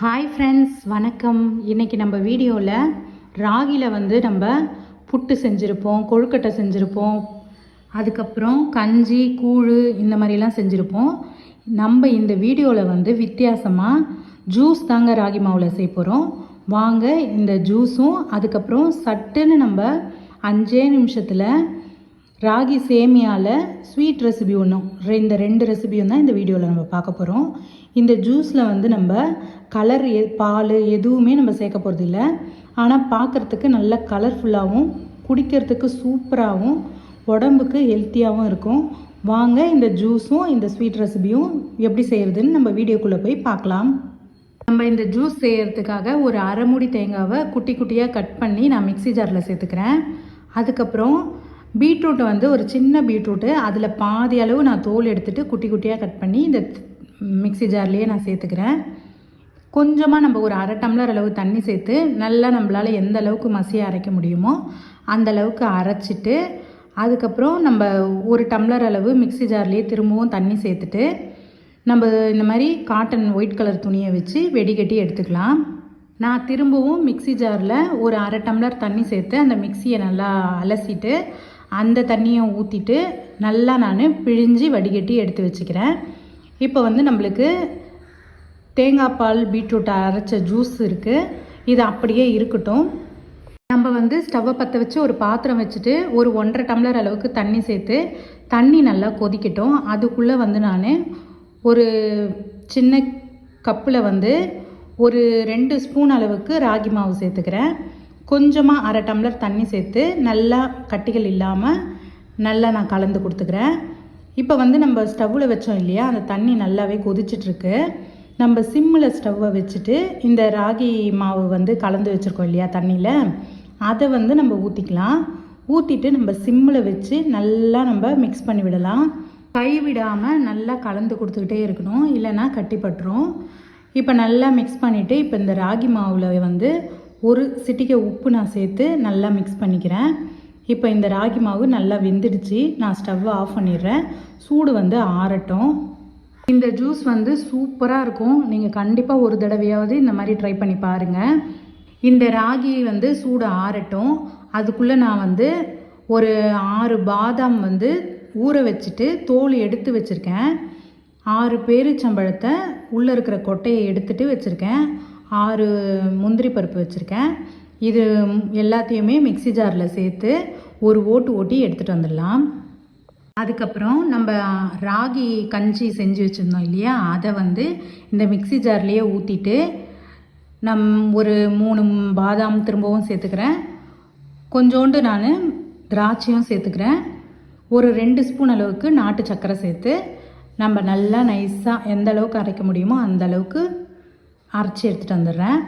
Hi friends வணக்கம். இன்றைக்கி நம்ம வீடியோவில் ராகியில் வந்து நம்ம புட்டு செஞ்சுருப்போம் கொழுக்கட்டை செஞ்சுருப்போம் அதுக்கப்புறம் கஞ்சி கூழ் இந்த மாதிரிலாம் செஞ்சுருப்போம். நம்ம இந்த வீடியோவில் வந்து வித்தியாசமாக ஜூஸ் தாங்க ராகி மாவில் செய்ய போகிறோம் வாங்க இந்த ஜூஸும் அதுக்கப்புறம் சட்டுன்னு நம்ம அஞ்சே நிமிஷத்தில் ராகி சேமியாவில் ஸ்வீட் ரெசிபி ஒன்றும் இந்த ரெண்டு ரெசிபியும் தான் இந்த வீடியோவில் நம்ம பார்க்க போகிறோம் இந்த ஜூஸில் வந்து நம்ம கலர் எ பால் எதுவுமே நம்ம சேர்க்க போகிறது இல்லை. ஆனால் பார்க்குறதுக்கு நல்ல கலர்ஃபுல்லாகவும் குடிக்கிறதுக்கு சூப்பராகவும் உடம்புக்கு ஹெல்த்தியாகவும் இருக்கும். வாங்க இந்த ஜூஸும் இந்த ஸ்வீட் ரெசிபியும் எப்படி செய்கிறதுன்னு நம்ம வீடியோக்குள்ளே போய் பார்க்கலாம். நம்ம இந்த ஜூஸ் செய்கிறதுக்காக ஒரு அரை மூடி தேங்காவை குட்டி குட்டியாக கட் பண்ணி நான் மிக்ஸி ஜாரில் சேர்த்துக்கிறேன். அதுக்கப்புறம் பீட்ரூட்டை வந்து ஒரு சின்ன பீட்ரூட்டு அதில் பாதி அளவு நான் தோல் எடுத்துகிட்டு குட்டி குட்டியாக கட் பண்ணி இந்த மிக்ஸி ஜார்லேயே நான் சேர்த்துக்கிறேன். கொஞ்சமாக நம்ம ஒரு அரை டம்ளர் அளவு தண்ணி சேர்த்து நல்லா நம்மளால் எந்த அளவுக்கு மசியாக அரைக்க முடியுமோ அந்த அளவுக்கு அரைச்சிட்டு அதுக்கப்புறம் நம்ம ஒரு டம்ளர் அளவு மிக்ஸி ஜார்லேயே திரும்பவும் தண்ணி சேர்த்துட்டு நம்ம இந்த மாதிரி காட்டன் ஒயிட் கலர் துணியை வச்சு வெடிகட்டி எடுத்துக்கலாம். நான் திரும்பவும் மிக்ஸி ஜாரில் ஒரு அரை டம்ளர் தண்ணி சேர்த்து அந்த மிக்ஸியை நல்லா அலசிட்டு அந்த தண்ணியை ஊற்றிட்டு நல்லா நான் பிழிஞ்சு வடிகட்டி எடுத்து வச்சுக்கிறேன். இப்போ வந்து நம்மளுக்கு தேங்காய் பால் பீட்ரூட் அரைச்ச ஜூஸ் இருக்குது இது அப்படியே இருக்கட்டும். நம்ம வந்து ஸ்டவ்வை பற்ற வச்சு ஒரு பாத்திரம் வச்சுட்டு ஒரு ஒன்றரை டம்ளர் அளவுக்கு தண்ணி சேர்த்து தண்ணி நல்லா கொதிக்கட்டும். அதுக்குள்ளே வந்து நான் ஒரு சின்ன கப்பில் வந்து ஒரு ரெண்டு ஸ்பூன் அளவுக்கு ராகி மாவு சேர்த்துக்கிறேன். கொஞ்சமாக அரை டம்ளர் தண்ணி சேர்த்து நல்லா கட்டிகள் இல்லாமல் நல்லா நான் கலந்து கொடுத்துக்கிறேன். இப்போ வந்து நம்ம ஸ்டவ்வில் வச்சோம் இல்லையா? அந்த தண்ணி நல்லாவே கொதிச்சிட்ருக்கு. நம்ம சிம்மில் ஸ்டவ்வை வச்சுட்டு இந்த ராகி மாவு வந்து கலந்து வச்சுருக்கோம் இல்லையா தண்ணியில்? அதை வந்து நம்ம ஊற்றிக்கலாம் ஊற்றிட்டு நம்ம சிம்மில் வச்சு நல்லா நம்ம மிக்ஸ் பண்ணி விடலாம். கை விடாமல் நல்லா கலந்து கொடுத்துக்கிட்டே இருக்கணும். இல்லைன்னா கட்டிப்பட்டுரும். இப்போ நல்லா மிக்ஸ் பண்ணிவிட்டு இப்போ இந்த ராகி மாவில் வந்து ஒரு சிட்டிகை உப்பு நான் சேர்த்து நல்லா மிக்ஸ் பண்ணிக்கிறேன். இப்போ இந்த ராகி மாவு நல்லா வெந்துடுச்சு. நான் ஸ்டவ்வை ஆஃப் பண்ணிடுறேன். சூடு வந்து ஆறட்டும். இந்த ஜூஸ் வந்து சூப்பராக இருக்கும். நீங்கள் கண்டிப்பாக ஒரு தடவையாவது இந்த மாதிரி ட்ரை பண்ணி பாருங்கள் இந்த ராகி வந்து சூடு ஆறட்டும். அதுக்குள்ளே நான் வந்து ஒரு ஆறு பாதாம் வந்து ஊற வச்சுட்டு தோல் எடுத்து வச்சுருக்கேன். ஆறு பேரிச்சம்பழத்தை உள்ளே இருக்கிற கொட்டையை எடுத்துகிட்டு வச்சுருக்கேன். ஆறு முந்திரி பருப்பு வச்சுருக்கேன். இது எல்லாத்தையுமே மிக்ஸி ஜாரில் சேர்த்து ஒரு ஓட்டு ஓட்டி எடுத்துகிட்டு வந்துடலாம். அதுக்கப்புறம் நம்ம ராகி கஞ்சி செஞ்சு வச்சுருந்தோம் இல்லையா? அதை வந்து இந்த மிக்ஸி ஜார்லேயே ஊற்றிட்டு நம் ஒரு மூணு பாதாம் திரும்பவும் சேர்த்துக்கிறேன். கொஞ்சோண்டு நான் திராட்சையும் சேர்த்துக்கிறேன். ஒரு ரெண்டு ஸ்பூன் அளவுக்கு நாட்டு சர்க்கரை சேர்த்து நம்ம நல்லா நைஸாக எந்த அளவுக்கு அரைக்க முடியுமோ அந்த அளவுக்கு அரைச்சி எடுத்துகிட்டு வந்துடுறேன்.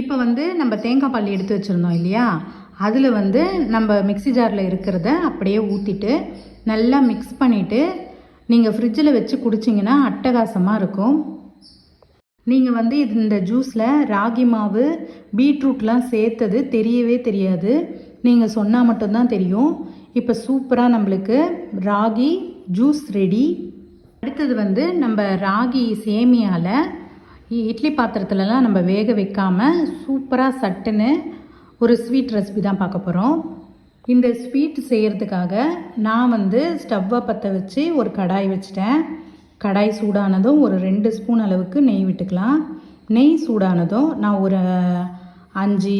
இப்போ வந்து நம்ம தேங்காய் பால் எடுத்து வச்சுருந்தோம் இல்லையா? அதில் வந்து நம்ம மிக்ஸி ஜாரில் இருக்கிறத அப்படியே ஊற்றிட்டு நல்லா மிக்ஸ் பண்ணிவிட்டு நீங்கள் ஃப்ரிட்ஜில் வச்சு குடிச்சிங்கன்னா அட்டகாசமாக இருக்கும். நீங்கள் வந்து இந்த ஜூஸில் ராகி மாவு பீட்ரூட்லாம் சேர்த்தது தெரியவே தெரியாது. நீங்கள் சொன்னால் மட்டும்தான் தெரியும். இப்போ சூப்பராக நம்மளுக்கு ராகி ஜூஸ் ரெடி அடுத்தது வந்து நம்ம ராகி சேமியாவில் இட்லி பாத்திரத்துலலாம் நம்ம வேக வைக்காமல் சூப்பராக சட்டுன்னு ஒரு ஸ்வீட் ரெசிபி தான் பார்க்க போகிறோம் இந்த ஸ்வீட் செய்கிறதுக்காக நான் வந்து ஸ்டவ்வை பற்ற வச்சு ஒரு கடாய் வச்சுட்டேன். கடாய் சூடானதும் ஒரு ரெண்டு ஸ்பூன் அளவுக்கு நெய் விட்டுக்கலாம். நெய் சூடானதும் நான் ஒரு அஞ்சு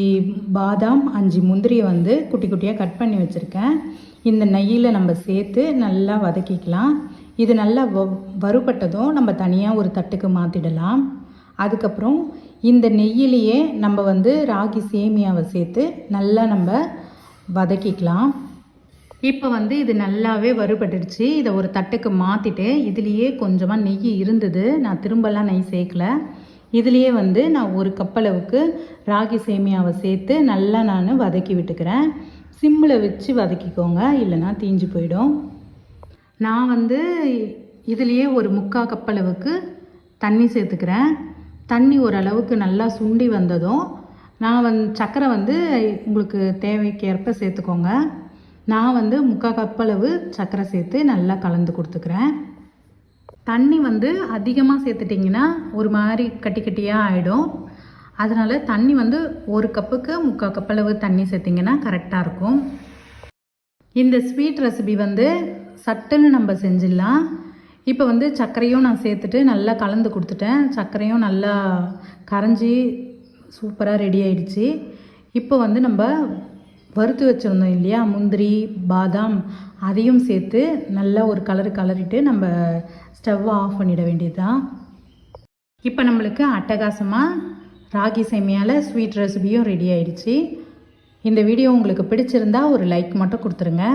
பாதாம் அஞ்சு முந்திரியை வந்து குட்டி குட்டியாக கட் பண்ணி வச்சுருக்கேன். இந்த நெய்யில் நம்ம சேர்த்து நல்லா வதக்கிக்கலாம். இது நல்லா வ வறுபட்டதும் நம்ம தனியாக ஒரு தட்டுக்கு மாற்றிடலாம் அதுக்கப்புறம் இந்த நெய்யிலேயே நம்ம வந்து ராகி சேமியாவை சேர்த்து நல்லா நம்ம வதக்கிக்கலாம். இப்போ வந்து இது நல்லாவே வறுபட்டுடுச்சு. இதை ஒரு தட்டுக்கு மாற்றிட்டு இதுலேயே கொஞ்சமாக நெய் இருந்தது. நான் திரும்பலாம் நெய் சேர்க்கல. இதுலேயே வந்து நான் ஒரு கப்பளவுக்கு ராகி சேமியாவை சேர்த்து நல்லா நான் வதக்கி விட்டுக்கிறேன். சிம்மில் வச்சு வதக்கிக்கோங்க. இல்லைன்னா தீஞ்சு போயிடும். நான் வந்து இதுலேயே ஒரு முக்கால் கப்பளவுக்கு தண்ணி சேர்த்துக்கிறேன். தண்ணி ஓரளவுக்கு நல்லா சுண்டி வந்ததும் நான் வந் சர்க்கரை வந்து உங்களுக்கு தேவைக்கேற்ப சேர்த்துக்கோங்க. நான் வந்து முக்கால் கப்பளவு சர்க்கரை சேர்த்து நல்லா கலந்து கொடுத்துக்கிறேன். தண்ணி வந்து அதிகமாக சேர்த்துட்டிங்கன்னா ஒரு மாதிரி கட்டி கட்டியாக ஆகிடும் அதனால் தண்ணி வந்து ஒரு கப்புக்கு முக்கால் கப்பளவு தண்ணி சேர்த்திங்கன்னா கரெக்டாக இருக்கும். இந்த ஸ்வீட் ரெசிபி வந்து சட்டுன்னு நம்ம செஞ்சிடலாம். இப்போ வந்து சர்க்கரையும் நான் சேர்த்துட்டு நல்லா கலந்து கொடுத்துட்டேன். சர்க்கரையும் நல்லா கரைஞ்சி சூப்பராக ரெடி ஆயிடுச்சு. இப்போ வந்து நம்ம வறுத்து வச்சுருந்தோம் இல்லையா? முந்திரி பாதாம் அதையும் சேர்த்து நல்லா ஒரு கலர் கலரிட்டு நம்ம ஸ்டவ்வை ஆஃப் பண்ணிட வேண்டியதுதான். இப்போ நம்மளுக்கு அட்டகாசமாக ராகி சேமியால் ஸ்வீட் ரெசிபியும் ரெடி ஆயிடுச்சு. இந்த வீடியோ உங்களுக்கு பிடிச்சிருந்தா ஒரு லைக் மட்டும் கொடுத்துருங்க.